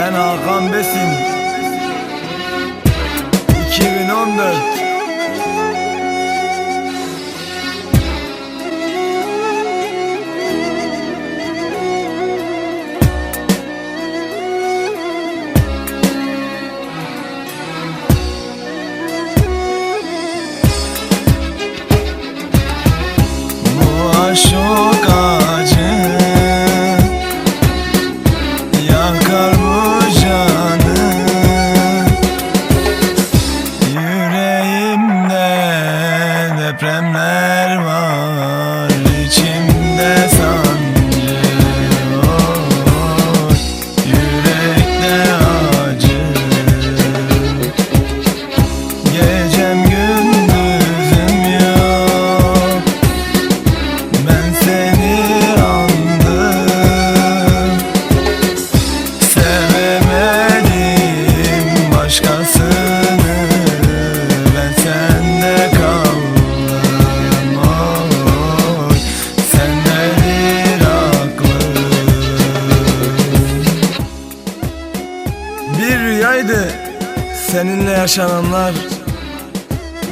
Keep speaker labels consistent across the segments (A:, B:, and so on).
A: Ben Hakan Besin. 2014 Bu depremler Rüyaydı seninle yaşananlar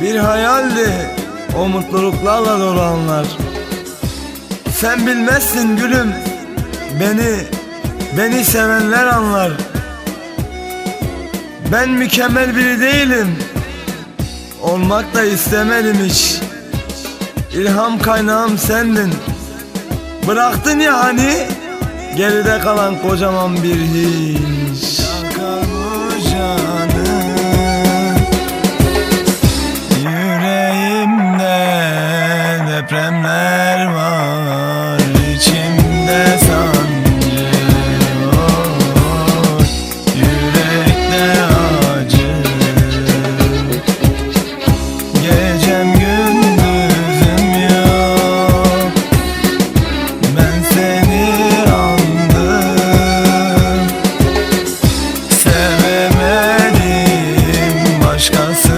A: Bir hayaldi o mutluluklarla dolu anlar. Sen bilmezsin gülüm Beni Beni sevenler anlar. Ben mükemmel biri değilim Olmak da istemedim hiç. İlham kaynağım sendin Bıraktın ya hani Geride kalan kocaman bir hiç Yüreğimde depremler var. başkası.